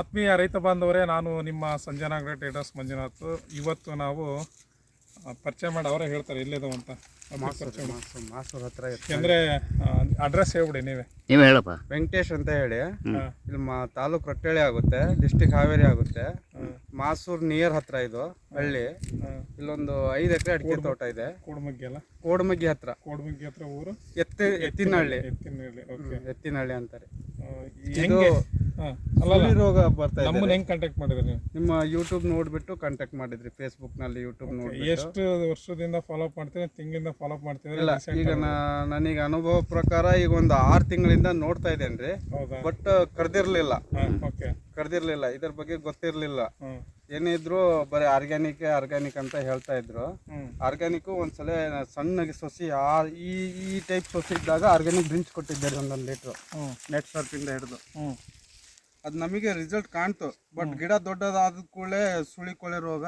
ಆತ್ಮೀಯ ರೈತ ಬಾಂಧವರೇ ನಾನು ನಿಮ್ಮ ಸಂಜನಾಗ್ರ ಟ್ರೇಡರ್ಸ್ ಮಂಜುನಾಥ್. ಇವತ್ತು ನಾವು ಪರಿಚಯ ಮಾಡಿ ಅವರೇ ಹೇಳ್ತಾರೆ ಎಲ್ಲಿದಾವ ಅಂತ. ಮಾಸೂರ್ ಹತ್ರ. ಅಂದ್ರೆ ಅಡ್ರೆಸ್ ಹೇಳ್ಬಿಡಿ ನೀವೇ. ನೀವೇ ಹೇಳಪ್ಪ. ವೆಂಕಟೇಶ್ ಅಂತ ಹೇಳಿ. ಇಲ್ಲಿ ಮಾ ತಾಲೂಕು ರಟ್ಟಳ್ಳಿ ಆಗುತ್ತೆ ಡಿಸ್ಟಿಕ್ ಹಾವೇರಿ ಆಗುತ್ತೆ. ಮಾಸೂರ್ ನಿಯರ್ ಹತ್ರ ಇದು ಹಳ್ಳಿ. ಇಲ್ಲೊಂದು ಐದು ಎಕರೆ ಅಡಿಕೆ ತೋಟ ಇದೆ. ಕೋಡ್ಮಗ್ಗಿ ಅಲ್ಲ? ಕೋಡ್ಮಗ್ಗಿ ಹತ್ರ. ಕೋಡ್ಮಗ್ಗಿ ಹತ್ರ ಊರು? ಎತ್ತಿ ಎತ್ತಿನಹಳ್ಳಿ. ಎತ್ತಿನಹಳ್ಳಿ ಓಕೆ. ಎತ್ತಿನಹಳ್ಳಿ ಅಂತಾರೆ. ಅಲ್ಲಲ್ಲ ಸುಳಿ ರೋಗ ಬರ್ತಾ ಇದೆ. ನಮ್ಮನ್ನ ಹೆಂಗ್ ಕಾಂಟ್ಯಾಕ್ಟ್ ಮಾಡಿದ್ರಿ ನೀವು? ನಿಮ್ಮ ಯೂಟ್ಯೂಬ್ ನೋಡ್ಬಿಟ್ಟು ಕಾಂಟ್ಯಾಕ್ಟ್ ಮಾಡಿದ್ರಿ ಫೇಸ್ಬುಕ್ನಲ್ಲಿ ಯೂಟ್ಯೂಬ್ ನೋಡಿ ಎಷ್ಟು ವರ್ಷದಿಂದ ಫಾಲೋ ಅಪ್ ಮಾಡ್ತೀವಿ ತಿಂಗಳಿಂದ ಫಾಲೋ ಅಪ್ ಮಾಡ್ತಿದ್ರೆ ಇಲ್ಲ ಈಗ ನನಗೆ ಅನುಭವ ಪ್ರಕಾರ ಈಗ ಒಂದು ಆರು ತಿಂಗಳಿಂದ ನೋಡ್ತಾ ಇದ್ದೇನೆ ರೀ ಬಟ್ ಕರೆದಿರ್ಲಿಲ್ಲ. ಓಕೆ ಕರೆದಿರ್ಲಿಲ್ಲ. ಇದ್ರ ಬಗ್ಗೆ ಗೊತ್ತಿರ್ಲಿಲ್ಲ. ಏನಿದ್ರು ಬರೀ ಆರ್ಗ್ಯಾನಿಕ್ ಆರ್ಗ್ಯಾನಿಕ್ ಅಂತ ಹೇಳ್ತಾ ಇದ್ರು. ಆರ್ಗ್ಯಾನಿಕ್ ಒಂದ್ಸಲ ಸಣ್ಣಗೆ ಸೊಸಿ ಆ ಈ ಈ ಟೈಪ್ ಸೊಸಿ ಇದ್ದಾಗ ಆರ್ಗ್ಯಾನಿಕ್ ಡ್ರಿಂಕ್ಸ್ ಕೊಟ್ಟಿದ್ದಾರೆ ಒಂದೊಂದು ಲೀಟ್ರು ನೆಟ್ ಸರ್ಪಿಂದ ಹಿಡಿದು. ಅದು ನಮಗೆ ರಿಸಲ್ಟ್ ಕಾಣ್ತು. ಬಟ್ ಗಿಡ ದೊಡ್ಡದಾದ ಕೂಡಲೇ ಸುಳಿ ಕೊಳೆ ರೋಗ.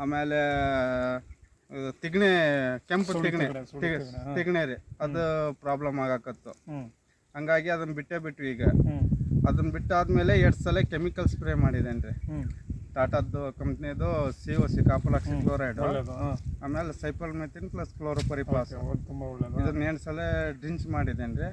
ಆಮೇಲೆ ತಿಗ್ಣೆ ಕೆಂಪು ತಿಗಣೆ. ತಿಗ್ಣೆ ರೀ. ಅದು ಪ್ರಾಬ್ಲಮ್ ಆಗಾಕತ್ತು. ಹಂಗಾಗಿ ಅದನ್ನ ಬಿಟ್ಟೇ ಬಿಟ್ವಿ ಈಗ. ಅದನ್ನ ಬಿಟ್ಟಾದ್ಮೇಲೆ ಎರಡು ಸಲ ಕೆಮಿಕಲ್ ಸ್ಪ್ರೇ ಮಾಡಿದೇನ್ರಿ. ಟಾಟಾದ್ದು ಕಂಪ್ನಿದು C O C copper oxy chloride. ಆಮೇಲೆ ಸೈಪಲ್ ಮೆಥಿನ್ ಪ್ಲಸ್ ಕ್ಲೋರೋಪರಿಪಾಸ್. ಅದು ತುಂಬಾ ಇದನ್ನ ಎರಡು ಸಲ ಡ್ರಿಂಕ್ಸ್ ಮಾಡಿದ್ದೇನೆ ರೀ.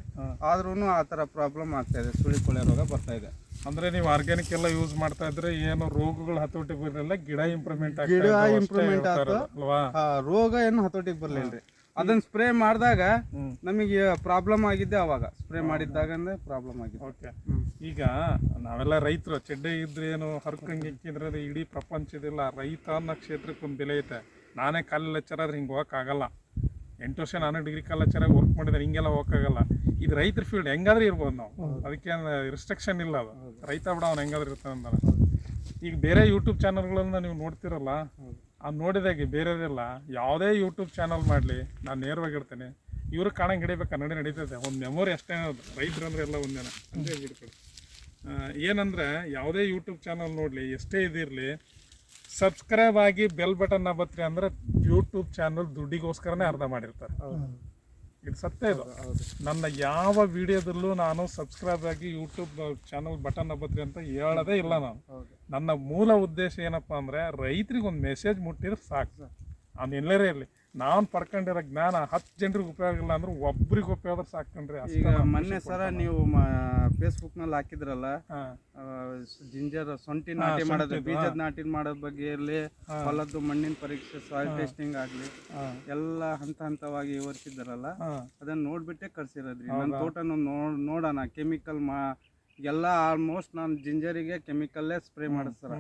ಆದ್ರೂ ಆ ಥರ ಪ್ರಾಬ್ಲಮ್ ಆಗ್ತಾ ಇದೆ ಸುಳಿ ಕೊಳೆ ರೋಗ ಬರ್ತಾ ಇದೆ. ಅಂದ್ರೆ ನೀವು ಆರ್ಗ್ಯಾನಿಕ್ ಎಲ್ಲ ಯೂಸ್ ಮಾಡ್ತಾ ಇದ್ರೆ ಏನು ರೋಗಗಳು ಹತೋಟಿಗೆ ಬರಲಿಲ್ಲ ಗಿಡ ಇಂಪ್ರೂವ್ಮೆಂಟ್ ಗಿಡ ಇಂಪ್ರೂವ್ಮೆಂಟ್. ಅಲ್ವಾ? ರೋಗ ಏನು ಹತೋಟಿಗೆ ಬರಲಿಲ್ಲ ರೀ. ಅದನ್ನ ಸ್ಪ್ರೇ ಮಾಡಿದಾಗ ನಮಗೆ ಪ್ರಾಬ್ಲಮ್ ಆಗಿದ್ದೆ ಅವಾಗ. ಸ್ಪ್ರೇ ಮಾಡಿದ್ದಾಗ ಪ್ರಾಬ್ಲಮ್ ಆಗಿದೆ. ಓಕೆ. ಈಗ ನಾವೆಲ್ಲ ರೈತರು ಚೆಡ್ಡೆ ಇದ್ರೆ ಏನು ಹರ್ಕಂಗೆ ಇಕ್ಕಿದ್ರೆ ಅದು ಇಡೀ ಪ್ರಪಂಚದಿಲ್ಲ ರೈತ ಅನ್ನೋ ಕ್ಷೇತ್ರಕ್ಕೆ ಒಂದು ಬೆಲೆ ಐತೆ. ನಾನೇ ಕಾಲ ಲೆಕ್ಚರ್ ಆದ್ರೆ ಹಿಂಗೆ ಹೋಗೋಕ್ಕಾಗಲ್ಲ ಎಂಟು ವರ್ಷ ನಾನು ಡಿಗ್ರಿ ಕಾಲ ಲೆಕ್ಚರಾಗಿ ವರ್ಕ್ ಮಾಡಿದ್ರೆ ಹಿಂಗೆಲ್ಲ ಹೋಗಕ್ಕಾಗಲ್ಲ ಇದು ರೈತರ ಫೀಲ್ಡ್ ಹೆಂಗಾದ್ರೂ ಇರ್ಬೋದು ನಾವು. ಅದಕ್ಕೆ ರಿಸ್ಟ್ರಿಕ್ಷನ್ ಇಲ್ಲ ಅದು. ರೈತ ಬಿಡ ಅವ್ನು ಹೆಂಗಾದ್ರೂ ಇರ್ತಾನೆ ಈಗ ಬೇರೆ ಯೂಟ್ಯೂಬ್ ಚಾನಲ್ಗಳನ್ನ ನೀವು ನೋಡ್ತಿರಲ್ಲ ಅದು ನೋಡಿದಾಗೆ ಬೇರೆಯವರೆಲ್ಲ ಯಾವುದೇ ಯೂಟ್ಯೂಬ್ ಚಾನಲ್ ಮಾಡಲಿ, ನಾನು ನೇರವಾಗಿ ಇರ್ತೇನೆ ಇವ್ರು ಕಾಣಂಗೆ ಹಿಡಿಬೇಕು, ಕನ್ನಡ ನಡೀತದೆ ಒಂದು ಮೆಮೊರಿ ಅಷ್ಟೇ ರೈತರು ಅಂದರೆ ಎಲ್ಲ ಒಂದೇನ? ಅಂದೇ ಏನಂದರೆ ಏನಂದ್ರೆ ಯಾವುದೇ ಯೂಟ್ಯೂಬ್ ಚಾನಲ್ ನೋಡಲಿ, ಎಷ್ಟೇ ಇದಿರಲಿ ಸಬ್ಸ್ಕ್ರೈಬ್ ಆಗಿ ಬೆಲ್ ಬಟನ್ ಬತ್ರಿ ಅಂದ್ರೆ ಯೂಟ್ಯೂಬ್ ಚಾನಲ್ ದುಡ್ಡಿಗೋಸ್ಕರನೇ ಅರ್ಧ ಮಾಡಿರ್ತಾರೆ. ಇದು ಸತ್ಯ ಇದು. ನನ್ನ ಯಾವ ವಿಡಿಯೋದಲ್ಲೂ ನಾನು ಸಬ್ಸ್ಕ್ರೈಬ್ ಆಗಿ ಯೂಟ್ಯೂಬ್ ಚಾನಲ್ ಬಟನ್ ಹಬ್ಬತ್ರಿ ಅಂತ ಹೇಳೋದೇ ಇಲ್ಲ ನಾನು. ನನ್ನ ಮೂಲ ಉದ್ದೇಶ ಏನಪ್ಪಾ ಅಂದ್ರೆ ರೈತರಿಗೆ ಒಂದು ಮೆಸೇಜ್ ಮುಟ್ಟಿದ್ರೆ ಸಾಕು. ನಾನು ಎಲ್ಲರೇ ಇರಲಿ. ನಾನು ಪಡ್ಕೊಂಡಿರೋ ಜ್ಞಾನ ಹತ್ತು ಜನರಿಗೆ ಉಪಯೋಗ ಇಲ್ಲ ಅಂದ್ರೆ ಒಬ್ರಿಗೆ ಉಪಯೋಗ ಸಾಕಂಡ್ರಿ ಈಗ ಮೊನ್ನೆ ಸರ ನೀವು ಫೇಸ್ಬುಕ್ನಲ್ಲಿ ಹಾಕಿದ್ರಲ್ಲ ಜಿಂಜರ್ ಸೊಂಟಿ ನಾಟಿ ಮಾಡೋದು ಬೀಜದ ನಾಟಿ ಮಾಡೋದ್ ಬಗ್ಗೆ ಇರಲಿ ಹೊಲದ್ದು ಮಣ್ಣಿನ ಪರೀಕ್ಷೆ ಸಾಯಿಲ್ ಟೆಸ್ಟಿಂಗ್ ಆಗ್ಲಿ ಎಲ್ಲ ಹಂತ ಹಂತವಾಗಿ ವಿವರಿಸಿದ್ರಲ್ಲ ಅದನ್ನ ನೋಡ್ಬಿಟ್ಟೆ ಕರ್ಸಿರೋದ್ರಿ ನನ್ನ ತೋಟನು ನೋಡ್ ನೋಡೋಣ ಕೆಮಿಕಲ್ ಮಾ ಎಲ್ಲ ಆಲ್ಮೋಸ್ಟ್ ನಾನು ಜಿಂಜರಿಗೆ ಕೆಮಿಕಲ್ಲೇ ಸ್ಪ್ರೇ ಮಾಡಿಸ್ತಾರ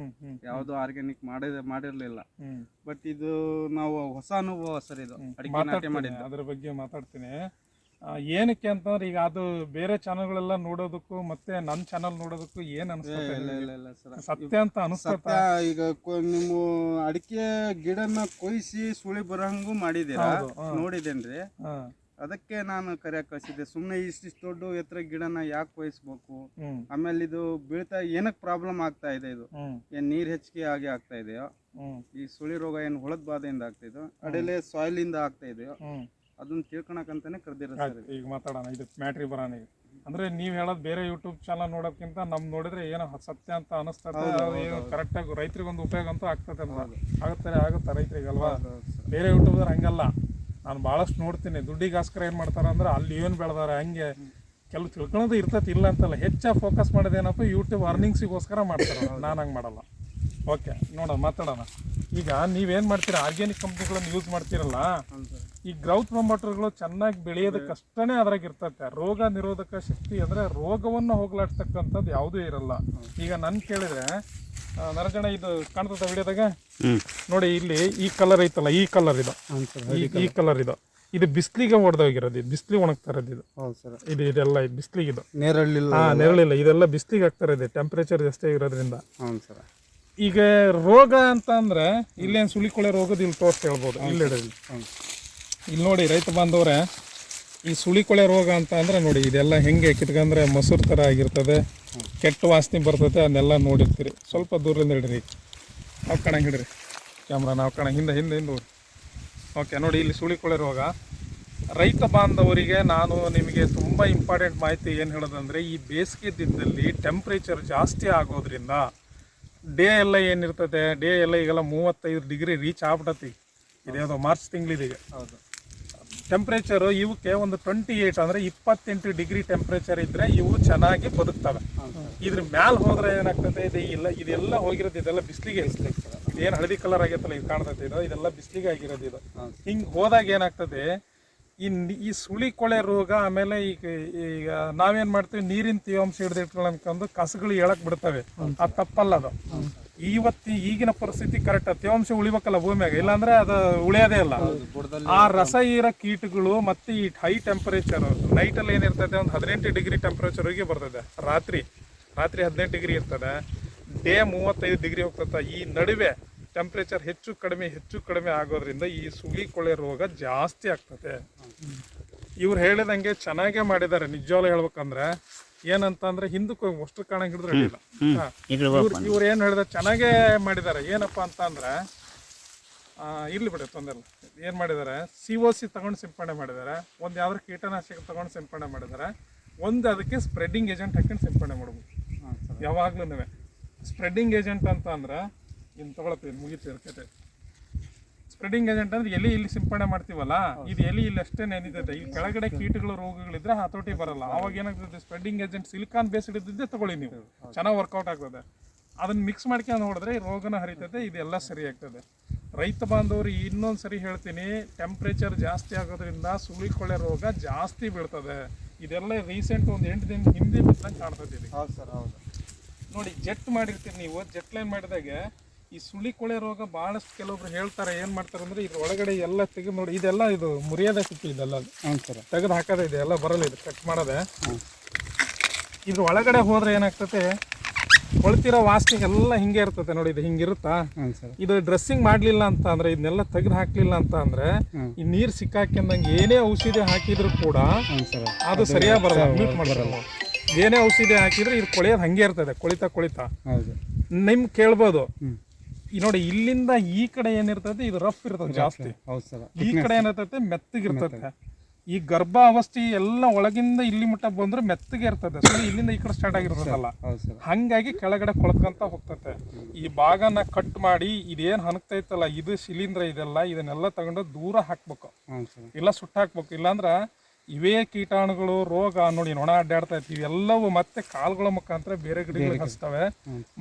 ಯಾವುದು ಆರ್ಗ್ಯಾನಿಕ್ ಮಾಡಿದ ಮಾಡಿರ್ಲಿಲ್ಲ. ಬಟ್ ಇದು ನಾವು ಹೊಸ ಅನುಭವ ಸರ್ ಇದು. ನಾಟಿ ಮಾತಾಡ್ತೀನಿ ಮಾಡಿದ್ದು. ಅದ್ರ ಬಗ್ಗೆ ಮಾತಾಡ್ತೀನಿ. ಏನಕ್ಕೆ ಅಂತಂದ್ರೆ ಈಗ ಅದು ಬೇರೆ ಚಾನಲ್ಗಳೆಲ್ಲ ನೋಡೋದಕ್ಕೂ ಮತ್ತೆ ನನ್ನ ಚಾನಲ್ ನೋಡೋದಕ್ಕೂ ಏನ್ ಅನ್ಸುತ್ತೆ ಇಲ್ಲ ಇಲ್ಲ ಇಲ್ಲ ಸರ್. ಸತ್ಯ ಅಂತ ಅನಿಸ್ತದ ಈಗ ನಿಮ್ಮ ನೀವು ಅಡಿಕೆ ಗಿಡನ ಕೊಯ್ಸಿ ಸುಳಿ ಬರಹಂಗು ಮಾಡಿದೀರಾ. ನೋಡಿದೇನ್ರಿ ಅದಕ್ಕೆ ನಾನು ಕರೆಯಕ್ಕೆ ಕಳ್ಸಿದ್ದೆ. ಸುಮ್ಮನೆ ಇಷ್ಟಿಷ್ಟು ದೊಡ್ಡ ಎತ್ತರ ಗಿಡನ ಯಾಕೆ ವಹಿಸ್ಬೇಕು ಆಮೇಲೆ ಇದು ಬೀಳ್ತಾ ಏನಕ್ಕೆ ಪ್ರಾಬ್ಲಮ್ ಆಗ್ತಾ ಇದೆ ಇದು? ಏನ್ ನೀರ್ ಹೆಚ್ಚಿಗೆ ಆಗಿ ಆಗ್ತಾ ಇದೆಯೋ? ಈ ಸುಳಿ ರೋಗ ಏನು ಹುಳದ ಬಾಧೆಯಿಂದ ಆಗ್ತಾ ಇದೆಯೋ? ಅಡೆಲೆ ಸಾಯಿಲ್ ಇಂದ ಆಗ್ತಾ ಇದೆಯೋ? ಅದನ್ನ ತಿಳ್ಕೊಳಕಂತಾನೆ ಕರೆದಿರೋ ಸರ್ ಈಗ ಮಾತಾಡೋಣ. ಇದು ಮ್ಯಾಟ್ರಿ ಬರೋಣ ಈಗ. ಅಂದ್ರೆ ನೀವ್ ಹೇಳೋದು ಬೇರೆ ಯೂಟ್ಯೂಬ್ ಚಾನಲ್ ನೋಡೋದ್ಕಿಂತ ನಮ್ ನೋಡಿದ್ರೆ ಏನೋ ಸತ್ಯ ಅಂತ ಅನಿಸ್ತದೆ. ಕರೆಕ್ಟಾಗಿ ರೈತರಿಗೆ ಒಂದು ಉಪಯೋಗ ಅಂತೂ ಆಗ್ತದೆ ಆಗುತ್ತೆ ಆಗುತ್ತೆ ರೈತರಿಗೆ ಅಲ್ವಾ? ಬೇರೆ ಯೂಟ್ಯೂಬ್ದವ್ರು ಹಂಗಲ್ಲ. ನಾನು ಭಾಳಷ್ಟು ನೋಡ್ತೀನಿ. ದುಡ್ಡಿಗೋಸ್ಕರ ಏನು ಮಾಡ್ತಾರೆ ಅಂದ್ರೆ ಅಲ್ಲಿ ಏನು ಬೆಳೆದಾರೆ, ಹಂಗೆ ಕೆಲವು ತಿಳ್ಕೊಳೋದು ಇರ್ತೈತಿ, ಇಲ್ಲ ಅಂತಲ್ಲ. ಹೆಚ್ಚಾಗಿ ಫೋಕಸ್ ಮಾಡೋದೇನಪ್ಪ ಯೂಟ್ಯೂಬ್ ಅರ್ನಿಂಗ್ಸಿಗೋಸ್ಕರ ಮಾಡ್ತಾರೆ. ನಾನು ಹಂಗೆ ಮಾಡಲ್ಲ. ಓಕೆ ನೋಡೋಣ, ಮಾತಾಡೋಣ. ಈಗ ನೀವೇನು ಮಾಡ್ತೀರಾ? ಆರ್ಗ್ಯಾನಿಕ್ ಕಂಪ್ನಿಗಳನ್ನು ಯೂಸ್ ಮಾಡ್ತೀರಲ್ಲ? ಈ ಗ್ರೌತ್ ಪ್ರೊಮೋಟರ್ಗಳು ಚೆನ್ನಾಗಿ ಬೆಳೆಯೋದಕ್ಕಷ್ಟೇ ಅದ್ರಾಗ ಇರ್ತೈತೆ. ರೋಗ ನಿರೋಧಕ ಶಕ್ತಿ ಅಂದರೆ ರೋಗವನ್ನು ಹೋಗ್ಲಾಡ್ತಕ್ಕಂಥದ್ದು ಯಾವುದೂ ಇರಲ್ಲ. ಈಗ ನನ್ ಕೇಳಿದ್ರೆ ನರಜನ ನರಜಣ ಇದು ಕಾಣ್ತದ ವಿಡಿಯೋದಾಗ? ಹ್ಞೂ ನೋಡಿ ಇಲ್ಲಿ ಈ ಕಲರ್ ಐತಲ್ಲ ಈ ಕಲರ್ ಇದು. ಈ ಈ ಕಲರ್ ಇದು. ಇದು ಬಿಸಿಲಿಗೆ ಹೊಡೆದೋಗಿರೋದು ಇದು ಬಿಸ್ಲಿಗೆ ಒಣಗ್ತಾ ಇರೋದು ಇದು. ಹೌದು ಸರ್. ಇದು ಇದೆಲ್ಲ ಬಿಸಿಲಿಗೆ ಬಿಸ್ಲಿಗೆ ಇದು ನೆರಳಿಲ್ಲ ಹಾ ನೆರಳಿಲ್ಲ ಇದೆಲ್ಲ ಬಿಸಿಲಿಗೆ ಆಗ್ತಾ ಇದೆ ಟೆಂಪರೇಚರ್ ಜಾಸ್ತಿ ಇರೋದ್ರಿಂದ ಹೌದು ಸರ್. ಈಗ ರೋಗ ಅಂತ ಅಂದ್ರೆ ಇಲ್ಲೇನು ಸುಳಿಕೊಳೆ ರೋಗದ ಇಲ್ಲಿ ತೋರ್ಸ್ ಹೇಳ್ಬೋದು ಇಲ್ಲಿ ಇಲ್ಲಿ ನೋಡಿ ರೈತ ಬಾಂಧವ್ರೆ ಈ ಸುಳಿಕೊಳೆ ರೋಗ ಅಂತ ಅಂದ್ರೆ ನೋಡಿ ಇದೆಲ್ಲ ಹೆಂಗೆ ಕಿತ್ಕಂದ್ರೆ ಮೊಸರು ಥರ ಆಗಿರ್ತದೆ ಕೆಟ್ಟ ವಾಸನೆ ಬರ್ತದೆ ಅದನ್ನೆಲ್ಲ ನೋಡಿರ್ತೀರಿ. ಸ್ವಲ್ಪ ದೂರದಿಂದ ಹಿಡ್ರಿ. ನಾವು ಕಣ ಹಿಡ್ರಿ. ಕ್ಯಾಮ್ರಾ ನಾವು ಕಣ ಹಿಂದೆ ಹಿಂದೆ ಹಿಂದೆ ಓಕೆ ನೋಡಿ ಇಲ್ಲಿ ಸುಳಿಕೊಳೆ ರೋಗ. ರೈತ ಬಾಂಧವರಿಗೆ ನಾನು ನಿಮಗೆ ತುಂಬ ಇಂಪಾರ್ಟೆಂಟ್ ಮಾಹಿತಿ ಏನು ಹೇಳೋದಂದರೆ ಈ ಬೇಸಿಗೆ ದಿನದಲ್ಲಿ ಟೆಂಪ್ರೇಚರ್ ಜಾಸ್ತಿ ಆಗೋದ್ರಿಂದ ಡೇ ಎಲ್ಲ ಏನಿರ್ತದೆ? ಡೇ ಎಲ್ಲ ಈಗೆಲ್ಲ ಮೂವತ್ತೈದು ಡಿಗ್ರಿ ರೀಚ್ ಆಗ್ಬಿಟ್ಟತಿ ಇದ್ಯಾವುದೋ ಮಾರ್ಚ್ ತಿಂಗಳಿದೀಗ ಹೌದು. ಟೆಂಪ್ರೇಚರು ಇವಕ್ಕೆ ಒಂದು ಟ್ವೆಂಟಿ ಏಯ್ಟ್ ಅಂದರೆ ಇಪ್ಪತ್ತೆಂಟು ಡಿಗ್ರಿ ಟೆಂಪ್ರೇಚರ್ ಇದ್ದರೆ ಇವು ಚೆನ್ನಾಗಿ ಬದುಕ್ತವೆ. ಇದ್ರ ಮ್ಯಾಲ ಹೋದ್ರೆ ಏನಾಗ್ತದೆ? ಇದು ಇಲ್ಲ ಇದೆಲ್ಲ ಹೋಗಿರೋದು ಇದೆಲ್ಲ ಬಿಸಿಲಿಗೆ. ಏನು ಹಳದಿ ಕಲರ್ ಆಗೈತಲ್ಲ ಇದು ಕಾಣ್ತೈತೆ ಇದು? ಇದೆಲ್ಲ ಬಿಸಿಲಿಗೆ ಆಗಿರೋದು ಇದು. ಹಿಂಗೆ ಹೋದಾಗ ಏನಾಗ್ತದೆ? ಈ ಈ ಸುಳಿ ಕೊಳೆ ರೋಗ ಆಮೇಲೆ ಈಗ ಈಗ ನಾವೇನ್ ಮಾಡ್ತೀವಿ ನೀರಿನ ತೇವಾಂಶ ಹಿಡಿದು ಇಟ್ಕೊಳ್ಳೋದು ಕಸಗಳು ಹೇಳಕ್ ಬಿಡ್ತವೆ. ಅದು ತಪ್ಪಲ್ಲ ಅದು. ಇವತ್ತು ಈಗಿನ ಪರಿಸ್ಥಿತಿ ಕರೆಕ್ಟ್ ತೇವಾಂಶ ಉಳಿಬೇಕಲ್ಲ ಭೂಮಿಯಾಗ. ಇಲ್ಲಾಂದ್ರೆ ಅದು ಉಳಿಯೋದೇ ಇಲ್ಲ. ಆ ರಸ ಇರೋ ಕೀಟಗಳು ಮತ್ತೆ ಈ ಹೈ ಟೆಂಪರೇಚರ್ ನೈಟಲ್ಲಿ ಏನಿರ್ತದೆ ಒಂದು ಹದಿನೆಂಟು ಡಿಗ್ರಿ ಟೆಂಪರೇಚರ್ಗೆ ಬರ್ತದೆ. ರಾತ್ರಿ ರಾತ್ರಿ ಹದಿನೆಂಟು ಡಿಗ್ರಿ ಇರ್ತದೆ. ಡೇ ಮೂವತ್ತೈದು ಡಿಗ್ರಿ ಹೋಗ್ತದೆ. ಈ ನಡುವೆ ಟೆಂಪ್ರೇಚರ್ ಹೆಚ್ಚು ಕಡಿಮೆ ಹೆಚ್ಚು ಕಡಿಮೆ ಆಗೋದ್ರಿಂದ ಈ ಸುಳಿ ಕೊಳೆ ರೋಗ ಜಾಸ್ತಿ ಆಗ್ತದೆ. ಇವ್ರು ಹೇಳಿದಂಗೆ ಚೆನ್ನಾಗೇ ಮಾಡಿದ್ದಾರೆ. ನಿಜವಾಗ್ಲೂ ಹೇಳ್ಬೇಕಂದ್ರೆ ಏನಂತಂದ್ರೆ ಹಿಂದಕ್ಕೆ ಹೋಗಿ ಅಷ್ಟು ಕಾಣ ಹಿಡಿದ್ರೆ ಇವ್ರು ಇವ್ರು ಏನು ಹೇಳಿದ ಚೆನ್ನಾಗೇ ಮಾಡಿದ್ದಾರೆ. ಏನಪ್ಪ ಅಂತಂದ್ರೆ ಇರ್ಲಿ ಬಿಡಿ ತೊಂದರೆ ಇಲ್ಲ. ಏನು ಮಾಡಿದ್ದಾರೆ? ಸಿ ಒ ಸಿ ತಗೊಂಡು ಸಿಂಪಡಣೆ ಮಾಡಿದ್ದಾರೆ. ಒಂದು ಯಾವ್ದಾರು ಕೀಟನಾಶಕ ತಗೊಂಡು ಸಿಂಪಡಣೆ ಮಾಡಿದ್ದಾರೆ. ಒಂದು ಅದಕ್ಕೆ ಸ್ಪ್ರೆಡ್ಡಿಂಗ್ ಏಜೆಂಟ್ ಹಾಕೊಂಡು ಸಿಂಪಡಣೆ ಮಾಡ್ಬೋದು. ಯಾವಾಗ್ಲೂ ಸ್ಪ್ರೆಡ್ಡಿಂಗ್ ಏಜೆಂಟ್ ಅಂತ ಅಂದ್ರೆ ಇನ್ನು ತಗೊಳತ್ತೀನಿ ಮುಗಿತು ಕತೆ ಸ್ಪ್ರೆಡಿಂಗ್ ಏಜೆಂಟ್ ಅಂದ್ರೆ ಎಲ್ಲಿ ಇಲ್ಲಿ ಸಿಂಪಡಣೆ ಮಾಡ್ತೀವಲ್ಲ? ಇದು ಎಲ್ಲಿ ಇಲ್ಲಿ ಅಷ್ಟೇ ನೆನಿತೈತೆ ಈ ಕೆಳಗಡೆ ಕೀಟಗಳು ರೋಗಗಳಿದ್ರೆ ಹತೋಟಿ ಬರಲ್ಲ. ಅವಾಗ ಏನಾಗ್ತದೆ? ಸ್ಪ್ರೆಡಿಂಗ್ ಏಜೆಂಟ್ ಸಿಲಿಕಾನ್ ಬೇಸ್ ಹಿಡಿದಿದ್ದೆ ತಗೊಳ್ಳಿ ನೀವು. ಚೆನ್ನಾಗಿ ವರ್ಕೌಟ್ ಆಗ್ತದೆ. ಅದನ್ನ ಮಿಕ್ಸ್ ಮಾಡ್ಕೊಂಡು ನೋಡಿದ್ರೆ ಈ ರೋಗನ ಹರಿತದೆ ಇದೆಲ್ಲ ಸರಿ ಆಗ್ತದೆ. ರೈತ ಬಾಂಧವರು ಇನ್ನೊಂದು ಸರಿ ಹೇಳ್ತೀನಿ ಟೆಂಪ್ರೇಚರ್ ಜಾಸ್ತಿ ಆಗೋದ್ರಿಂದ ಸುಳಿಕೊಳ್ಳೆ ರೋಗ ಜಾಸ್ತಿ ಬೀಳ್ತದೆ. ಇದೆಲ್ಲ ರೀಸೆಂಟ್ ಒಂದು ಎಂಟು ದಿನ ಹಿಂದೆ ಬಿದ್ದಂಗೆ ಕಾಣ್ತದೆ ಇದು. ಹೌದು ಸರ್ ಹೌದು. ನೋಡಿ ಜೆಟ್ ಮಾಡಿರ್ತೀರಿ ನೀವು. ಜೆಟ್ ಲೈನ್ ಮಾಡಿದಾಗೆ ಈ ಸುಳಿ ಕೊಳೆ ರೋಗ ಬಹಳಷ್ಟು ಕೆಲವೊಬ್ರು ಹೇಳ್ತಾರೆ ಏನ್ ಮಾಡ್ತಾರೆ ಅಂದ್ರೆ ಇದ್ರ ಒಳಗಡೆ ಎಲ್ಲ ತೆಗೆದು ನೋಡಿ ಇದೆಲ್ಲ ಇದು ಮುರಿಯೋದೇ ಸಿಕ್ಕಿ ಇದೆಲ್ಲ ಹ್ಞೂ ಸರ್. ತೆಗೆದು ಹಾಕೋದೇ ಇದೆ ಎಲ್ಲ ಬರಲ್ಲ ಇದು ಕಟ್ ಮಾಡೋದೆ. ಇದ್ರ ಒಳಗಡೆ ಹೋದ್ರೆ ಏನಾಗ್ತದೆ ಕೊಳ್ತಿರೋ ವಾಸನೆ ಎಲ್ಲ ಹಿಂಗೆ ಇರ್ತದೆ ನೋಡಿ ಇದು ಹಿಂಗಿರುತ್ತಾ? ಹ್ಞೂ ಸರ್. ಇದು ಡ್ರೆಸ್ಸಿಂಗ್ ಮಾಡಲಿಲ್ಲ ಅಂತ ಅಂದ್ರೆ ಇದನ್ನೆಲ್ಲ ತೆಗೆದು ಹಾಕ್ಲಿಲ್ಲ ಅಂತ ಅಂದ್ರೆ ಈ ನೀರು ಸಿಕ್ಕಾಕೊಂಡಂಗೆ ಏನೇ ಔಷಧಿ ಹಾಕಿದ್ರು ಕೂಡ ಹ್ಞೂ ಸರ್. ಅದು ಸರಿಯಾಗಿ ಬರಲ್ಲ ಮ್ಯೂಟ್ ಏನೇ ಔಷಧಿ ಹಾಕಿದ್ರೆ ಇದು ಕೊಳೆಯೋದು ಹಂಗೆ ಇರ್ತದೆ ಕೊಳಿತಾ ಕೊಳಿತಾ. ಹೌದು. ನಿಮ್ ಕೇಳ್ಬೋದು. ಈ ನೋಡಿ ಇಲ್ಲಿಂದ ಈ ಕಡೆ ಏನಿರ್ತೈತೆ ಇದು ರಫ್ ಇರ್ತದೆ ಜಾಸ್ತಿ. ಹೌದು ಸರ್. ಈ ಕಡೆ ಏನಿರ್ತೈತೆ ಮೆತ್ತಗಿರ್ತೈತೆ ಈ ಗರ್ಭಾವಸ್ಥೆ ಎಲ್ಲ ಒಳಗಿಂದ ಇಲ್ಲಿ ಮುಟ್ಟ ಬಂದ್ರೆ ಮೆತ್ತಗೆ ಇರ್ತದೆ ಸೊ ಇಲ್ಲಿಂದ ಈ ಕಡೆ ಸ್ಟಾರ್ಟ್ ಆಗಿರ್ತದಲ್ಲ ಹಂಗಾಗಿ ಕೆಳಗಡೆ ಕೊಳತ್ಕಂತ ಹೋಗ್ತೈತೆ. ಈ ಭಾಗನ ಕಟ್ ಮಾಡಿ ಇದೇನ್ ಹನಕ್ತೈತಲ್ಲ ಇದು ಶಿಲೀಂಧ್ರ ಇದೆಲ್ಲ ಇದನ್ನೆಲ್ಲ ತಗೊಂಡು ದೂರ ಹಾಕ್ಬೇಕು. ಇಲ್ಲ ಸುಟ್ಟ ಹಾಕ್ಬೇಕು. ಇಲ್ಲಾಂದ್ರ ಇವೇ ಕೀಟಾಣುಗಳು ರೋಗ ನೋಡಿ ನೊಣ ಅಡ್ಡಾಡ್ತಾ ಇರ್ತೀವಿ. ಎಲ್ಲವೂ ಮತ್ತೆ ಕಾಲ್ಗಳ ಮುಖಾಂತರ ಬೇರೆ ಗಿಡಗಳಿಗೆ ಹಚ್ತವೆ.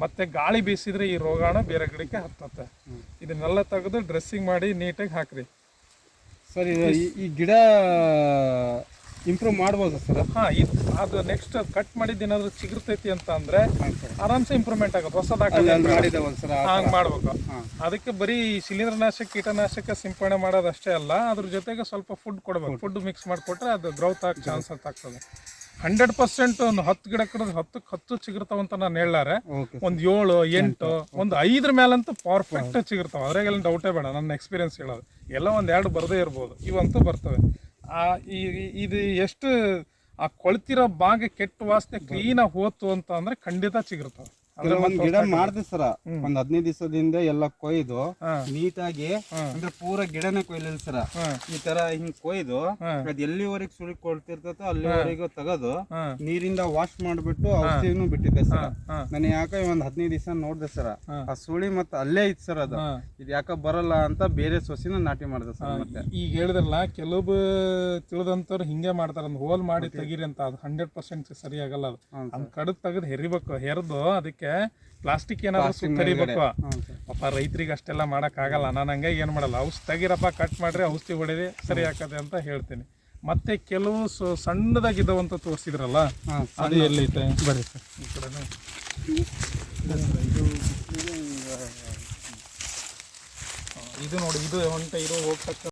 ಮತ್ತೆ ಗಾಳಿ ಬೀಸಿದ್ರೆ ಈ ರೋಗಾಣು ಬೇರೆ ಗಿಡಕ್ಕೆ ಹತ್ತತ್ತೆ. ಇದನ್ನೆಲ್ಲ ತೆಗೆದು ಡ್ರೆಸ್ಸಿಂಗ್ ಮಾಡಿ ನೀಟಾಗಿ ಹಾಕ್ರಿ. ಸರಿ ಈ ಗಿಡ ಇಂಪ್ರೂವ್ ಮಾಡ್ಬೋದು ಸರ್? ಹಾ ಇದು ಅದು ನೆಕ್ಸ್ಟ್ ಕಟ್ ಮಾಡಿದ್ದು ಏನಾದ್ರು ಚಿಗುರ್ತೈತಿ ಅಂತ ಅಂದ್ರೆ ಆರಾಮ್ಸೆ ಇಂಪ್ರೂವ್ಮೆಂಟ್ ಆಗುತ್ತೆ ಹೊಸದಾಗಲ್ಲ ಹಂಗೆ ಮಾಡ್ಬೇಕು. ಅದಕ್ಕೆ ಬರೀ ಶಿಲೀಂದ್ರನಾಶಕ ಕೀಟನಾಶಕ ಸಿಂಪಡಣೆ ಮಾಡೋದಷ್ಟೇ ಅಲ್ಲ ಅದ್ರ ಜೊತೆಗೆ ಸ್ವಲ್ಪ ಫುಡ್ ಕೊಡ್ಬೇಕು. ಫುಡ್ ಮಿಕ್ಸ್ ಮಾಡಿಕೊಟ್ರೆ ಅದು ಗ್ರೌತ್ ಆಗಿ ಅಂತ ಆಗ್ತದೆ. ಹಂಡ್ರೆಡ್ ಪರ್ಸೆಂಟ್ ಒಂದು ಹತ್ತು ಗಿಡ ಕಡಿದ್ರೆ ಹತ್ತಕ್ಕೆ ಹತ್ತು ಚಿಗುರ್ತಾವಂತ ನಾನು ಹೇಳಾರೆ ಒಂದು ಏಳು ಎಂಟು ಒಂದು ಐದರ ಮೇಲಂತೂ ಪರ್ಫೆಕ್ಟ್ ಚಿಗಿರ್ತಾವ. ಅದ್ರಾಗೆಲ್ಲ ಡೌಟೇ ಬೇಡ ನನ್ನ ಎಕ್ಸ್ಪೀರಿಯನ್ಸ್ ಹೇಳೋದು. ಎಲ್ಲ ಒಂದು ಎರಡು ಬರದೇ ಇರ್ಬೋದು. ಇವಂತೂ ಬರ್ತವೆ. ಈ ಈ- ಇದು ಎಷ್ಟು ಆ ಕೊಳ್ತಿರೋ ಭಾಗ ಕೆಟ್ಟ ವಾಸನೆ ಕ್ಲೀನಾಗಿ ಹೋತು ಅಂತ ಅಂದ್ರೆ ಖಂಡಿತ ಚಿಗುರ್ತಾವೆ. ಅಂದ್ರೆ ಒಂದ್ ಗಿಡ ಮಾಡ್ದೆ ಸರ. ಒಂದ್ ಹದಿನೈದು ದಿವಸದಿಂದ ಎಲ್ಲ ಕೊಯ್ದು. ನೀಟಾಗಿ ಅಂದ್ರೆ ಪೂರ ಗಿಡನೇ ಕೊಯ್ಲಿಲ್ಲ ಸರ. ಈ ತರ ಹಿಂಗ್ ಕೊಯ್ದು. ಅದ್ ಎಲ್ಲಿವರೆಗೆ ಸುಳಿ ಕೊಳ್ತಿರ್ತೈತೋ ಅಲ್ಲಿವರೆಗೂ ತಗದು ನೀರಿಂದ ವಾಶ್ ಮಾಡ್ಬಿಟ್ಟು ಔಷಧಿನು ಬಿಟ್ಟಿದ್ದೆ ಸರ. ನನ್ ಯಾಕೆ ಒಂದ್ ಹದಿನೈದು ದಿವಸ ನೋಡ್ದೆ ಸರ. ಆ ಸುಳಿ ಮತ್ತೆ ಅಲ್ಲೇ ಇತ್ತು ಸರ್ ಅದು. ಇದು ಯಾಕ ಬರಲ್ಲ ಅಂತ ಬೇರೆ ಸೊಸಿನ ನಾಟಿ ಮಾಡ್ದೆ ಸರ್ ಮತ್ತೆ. ಈಗ ಹೇಳಿದ್ರಲ್ಲ ಕೆಲವು ತಿಳಿದಂತವ್ರು ಹಿಂಗೆ ಮಾಡ್ತಾರ. ಹೋಲ್ ಮಾಡಿ ತೆಗೀರಿ ಅಂತ. ಅದು ಹಂಡ್ರೆಡ್ ಪರ್ಸೆಂಟ್ ಸರಿ ಆಗಲ್ಲ ಅದ್ ಕಡದ್ ತೆಗೆದು ಹೆರಿಬೇಕು ಹೆರದು ಅದಕ್ಕೆ ಪ್ಲಾಸ್ಟಿಕ್ ಏನಾದ್ರು ತರಿಬೇಕು ಅಪ್ಪ ಪಾಪ ರೈತರಿಗೆ ಅಷ್ಟೆಲ್ಲ ಮಾಡಕ್ ಆಗಲ್ಲ. ನಾನು ಹಂಗೆ ಏನು ಮಾಡಲ್ಲ. ಔಷಧ ತೆಗಿರಪ್ಪ ಕಟ್ ಮಾಡ್ರಿ ಔಷಧಿ ಹೊಡೆದಿ ಸರಿ ಹಾಕದೆ ಅಂತ ಹೇಳ್ತೀನಿ. ಮತ್ತೆ ಕೆಲವು ಸಣ್ಣದಾಗಿದ್ದಾವಂತ ತೋರಿಸಿದ್ರಲ್ಲ ಅದು ಎಲ್ಲೈತೆ ಬರೀ ಸರ್. ಈ ಕಡೆ ಇದು ನೋಡಿ ಇದು ಹೊಂಟ ಇದು ಹೋಗ್ತಕ್ಕ